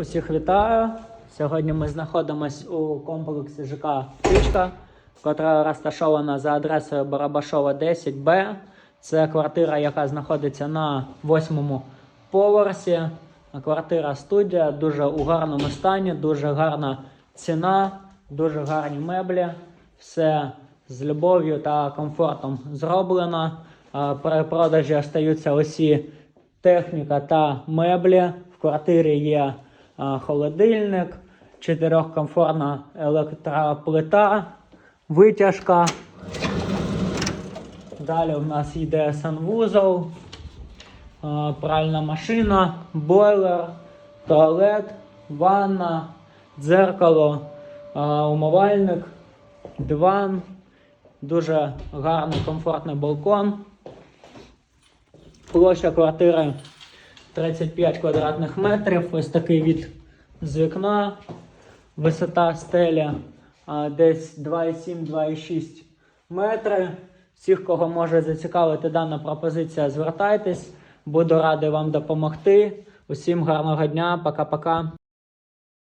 Усіх вітаю. Сьогодні ми знаходимося у комплексі ЖК Птичка, яка розташована за адресою Барабашова 10Б. Це квартира, яка знаходиться на восьмому поверсі. Квартира студія дуже у гарному стані, дуже гарна ціна, дуже гарні меблі. Все з любов'ю та комфортом зроблено. При продажі остаються усі техніка та меблі. В квартирі є холодильник, чотирьохкомфортна електроплита, витяжка. Далі у нас йде санвузол, пральна машина, бойлер, туалет, ванна, дзеркало, умивальник, диван, дуже гарний комфортний балкон. Площа квартири 35 квадратних метрів. Ось такий від з вікна. Висота стеля а, десь 2,7-2,6 метри. Всіх, кого може зацікавити дана пропозиція, звертайтесь. Буду радий вам допомогти. Усім гарного дня, пока-пока.